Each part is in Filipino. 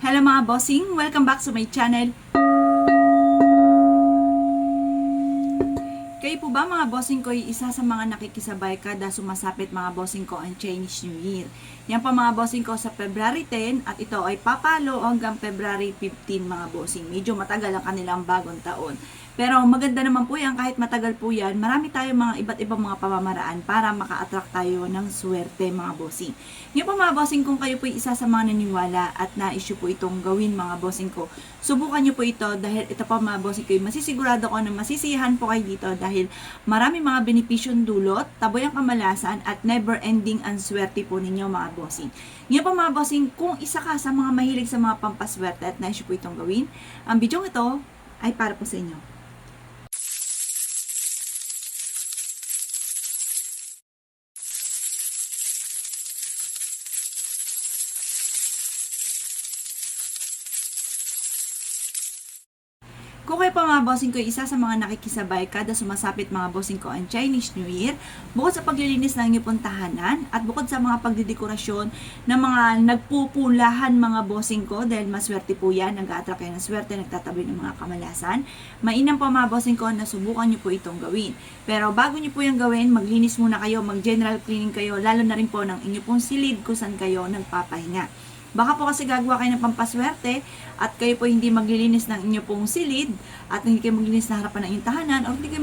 Hello mga bossing! Welcome back to my channel. Kayo po ba mga bossing ko isa sa mga nakikisabay kada sumasapit mga bossing ko ang Chinese New Year? Yan pa mga bossing ko sa February 10 at ito ay papalo hanggang February 15 mga bossing. Medyo matagal ang kanilang bagong taon. Pero maganda naman po yan kahit matagal po yan. Marami tayong mga iba't ibang mga pamamaraan para maka-attract tayo ng swerte mga bossing. Ngayon po mga bossing kung kayo po isa sa mga naniniwala at na-issue po itong gawin mga bossing ko, subukan nyo po ito dahil ito pa mga bossing ko, masisigurado ko na masisiyahan po kayo dito dahil marami mga benepisyong dulot, taboy ang kamalasan at never ending ang swerte po ninyo mga bossing. Ngayon po mga bossing, kung isa ka sa mga mahilig sa mga pampaswerte at na-issue po itong gawin, ang bidyong ito ay para po sa inyo. Kung kayo pa mga bossing ko, isa sa mga nakikisabay kada sumasapit mga bossing ko ang Chinese New Year, bukod sa paglilinis ng inyong puntahanan at bukod sa mga pagdidekorasyon ng mga nagpupulahan mga bossing ko dahil maswerte po yan, nag-attract kayo ng swerte, nagtatabi ng mga kamalasan, mainam po mga bossing ko na subukan nyo po itong gawin. Pero bago nyo po yung gawin, maglinis muna kayo, mag-general cleaning kayo, lalo na rin po ng inyo pong silid kung saan kayo nagpapahinga. Baka po kasi gagawa kayo ng pampaswerte at kayo po hindi maglilinis ng inyo pong silid at hindi kayo maglilinis na harapan ng inyong tahanan o hindi kayo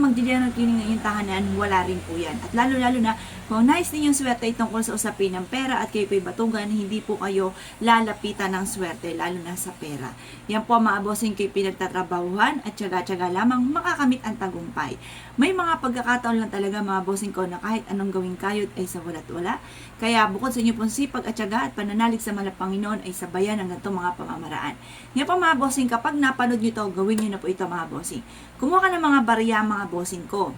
cleaning ng inyong tahanan, wala rin po yan. At lalo-lalo na kung nais ninyong swerte tungkol sa usapin ng pera at kayo po'y batugan, hindi po kayo lalapitan ng swerte, lalo na sa pera. Yan po mga bossing kayo pinagtatrabahuhan at tsaga-tsaga lamang makakamit ang tagumpay. May mga pagkakataon lang talaga mga bossing ko na kahit anong gawin kayo ay sa wala't wala. Kaya bukod sa inyo pong sipag at tsaga at pananalig sa malapanginoon ay sabayan ng ganitong mga pamamaraan. Ngayon po mga bossing, kapag napanood nyo ito, gawin nyo na po ito mga bossing. Kumuha ka ng mga barya mga bossing ko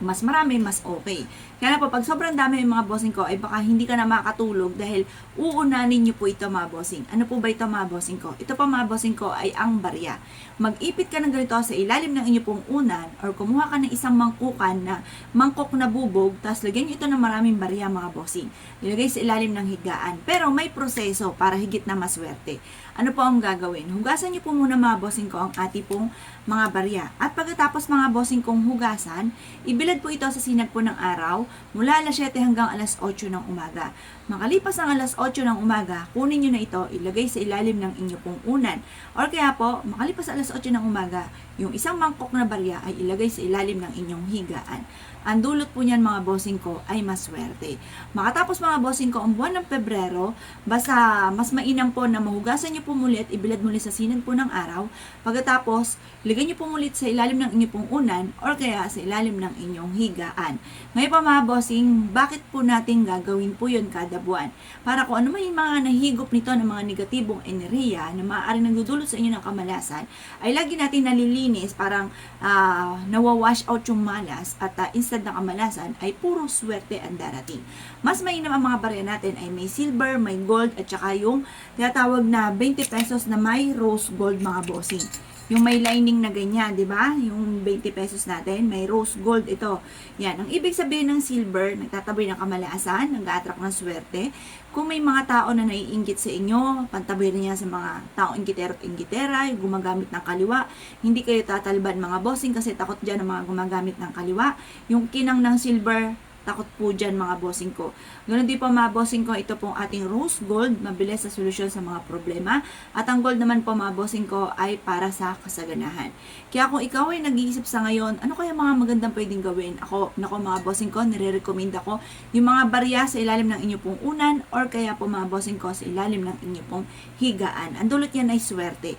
mas marami, mas okay. Kaya po, pag sobrang dami yung mga bossing ko, ay baka hindi ka na makatulog dahil uunanin nyo po ito mga bossing. Ano po ba ito mga bossing ko? Ito pa mga bossing ko ay ang barya. Mag-ipit ka ng ganito sa ilalim ng inyo pong unan or kumuha ka ng isang mangkukan na mangkok na bubog, tapos lagyan nyo ito ng maraming barya mga bossing. Ilagay sa ilalim ng higaan. Pero may proseso para higit na maswerte. Ano po ang gagawin? Hugasan nyo po muna mga bossing ko ang ati pong mga barya. At pagkatapos mga bossing kong hugasan, ibilad po ito sa sinag po ng araw mula alas 7 hanggang alas 8 ng umaga. Makalipas ang alas 8 ng umaga, kunin nyo na ito, ilagay sa ilalim ng inyo pong unan. Or kaya po, makalipas alas 8 ng umaga, yung isang mangkok na barya ay ilagay sa ilalim ng inyong higaan. Ang dulot po niyan mga bossing ko ay maswerte. Makatapos mga bossing ko ang buwan ng Pebrero, basta mas mainam po na mahugasan nyo po muli at ibilad muli sa sinag po ng araw. Pagkatapos, ligay nyo po muli sa ilalim ng inyong pong unan or kaya sa ilalim ng inyong higaan. Ngayon pa mga bossing, bakit po natin gagawin po yun kada buwan? Para kung ano man yung mga nahigop nito ng mga negatibong enerhiya na maaaring nagdudulot sa inyo ng kamalasan, ay lagi natin nalilinis, parang uh, nawawash out yung malas at uh, instead ng kamalasan ay puro swerte ang darating. Mas mainam ang mga barya natin ay may silver, may gold at saka yung tinatawag na 20 pesos na may rose gold mga bossing. Yung may lining na ganyan, di ba? Yung 20 pesos natin, may rose gold ito. Yan. Ang ibig sabihin ng silver, nagtataboy ng kamalasan, nag-attract ng swerte. Kung may mga tao na naiinggit sa inyo, pantaboy rin yan sa mga taong inggitero at inggitera, yung gumagamit ng kaliwa. Hindi kayo tatalban mga bossing kasi takot dyan ang mga gumagamit ng kaliwa. Yung kinang ng silver, takot po dyan mga bossing ko. Ganun din po mga bossing ko, ito pong ating rose gold, mabilis sa solusyon sa mga problema. At ang gold naman po mga bossing ko ay para sa kasaganahan. Kaya kung ikaw ay nag-iisip sa ngayon, ano kaya mga magandang pwedeng gawin? Ako, nako mga bossing ko, nire-recommend ako yung mga barya sa ilalim ng inyo pong unan or kaya po mga bossing ko sa ilalim ng inyo pong higaan. Ang dulot yan ay swerte.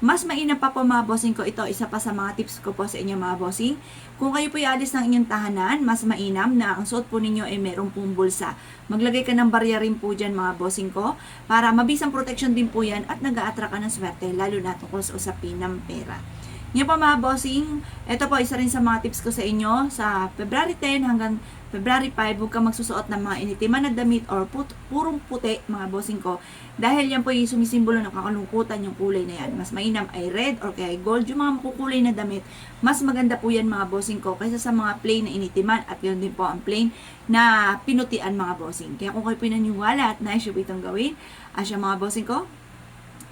Mas mainam pa po mga bossing ko, ito isa pa sa mga tips ko po sa inyo mga bossing. Kung kayo po ialis ng inyong tahanan, mas mainam na ang suot po ninyo ay merong pong bulsa. Maglagay ka ng barya rin po dyan mga bossing ko para mabisang protection din po yan at nag-a-attract ka ng swerte lalo na tungkol sa usapin ng pera. Ngayon po mga bossing, ito po isa rin sa mga tips ko sa inyo sa February 10 hanggang February 5, huwag kang magsusuot ng mga initiman na damit or put, purong puti, mga bossing ko. Dahil yan po yung sumisimbolo ng kakalungkutan yung kulay na yan. Mas mainam ay red or kaya gold. Yung mga makukulay na damit, mas maganda po yan mga bossing ko kaysa sa mga plain na initiman at yun din po ang plain na pinutian mga bossing. Kaya kung kayo pinaniwala at naisyo itong gawin, asya mga bossing ko,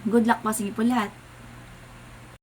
Good luck po sa inyo po lahat.